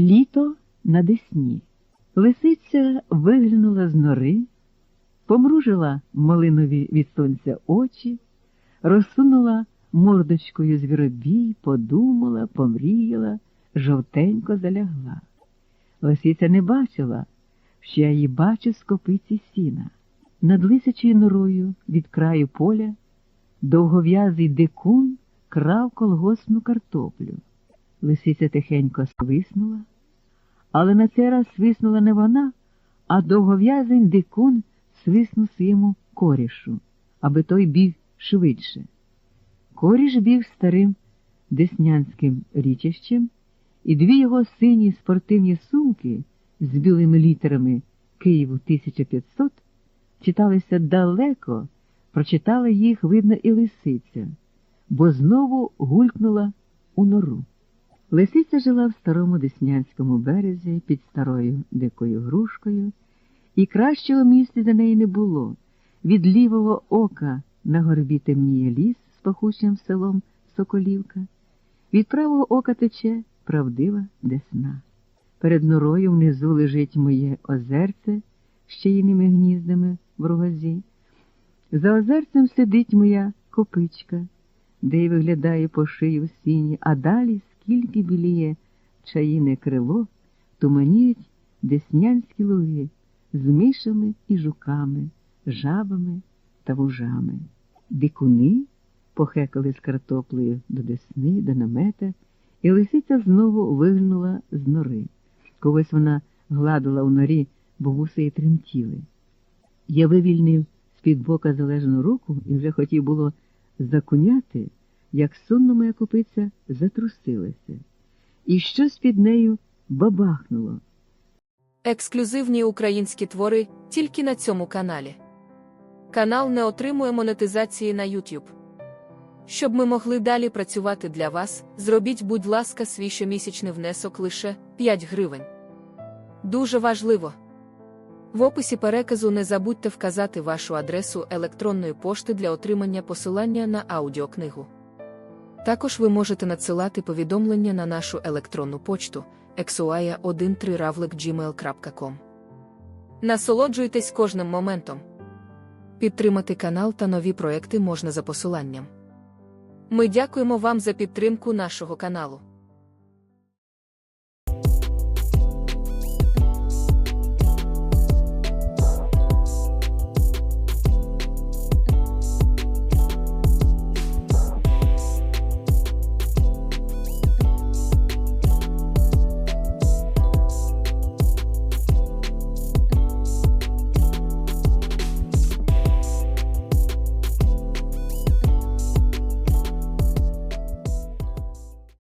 Літо на десні. Лисиця виглянула з нори, помружила малинові від сонця очі, розсунула мордочкою звіробій, подумала, помріяла, жовтенько залягла. Лисиця не бачила, що я її бачу з копиці сіна. Над лисячою норою від краю поля довгов'язий дикун крав колгоспну картоплю. Лисиця тихенько свиснула, але на цей раз свиснула не вона, а довгов'язий дикун свиснув своєму корішу, аби той біг швидше. Коріш біг старим деснянським річищем, і дві його сині спортивні сумки з білими літерами Києву 1500 читалися далеко, прочитала їх, видно, і лисиця, бо знову гулькнула у нору. Лисиця жила в старому Деснянському березі під старою дикою грушкою, і кращого місця для неї не було. Від лівого ока на горбі темніє ліс з пахучим селом Соколівка, від правого ока тече правдива десна. Перед норою внизу лежить моє озерце з чаїними гніздами в рогозі. За озерцем сидить моя копичка, де й виглядає по шию сіні, а далі скільки біліє чаїне крило, туманіють деснянські луги з мишами і жуками, жабами та вужами. Дикуни похекали з картоплею до десни, до намета, і лисиця знову вигнула з нори. Когось вона гладила у норі, бо вуси тремтіли. Я вивільнив з-під бока залежну руку і вже хотів було закуняти, як сонно моя копиця затрусилася, і щось під нею бабахнуло. Ексклюзивні українські твори тільки на цьому каналі. Канал не отримує монетизації на YouTube. Щоб ми могли далі працювати для вас, зробіть, будь ласка, свій щомісячний внесок лише 5 гривень. Дуже важливо. В описі переказу не забудьте вказати вашу адресу електронної пошти для отримання посилання на аудіокнигу. Також ви можете надсилати повідомлення на нашу електронну почту exuaya13ravlik.gmail.com. Насолоджуйтесь кожним моментом. Підтримати канал та нові проекти можна за посиланням. Ми дякуємо вам за підтримку нашого каналу.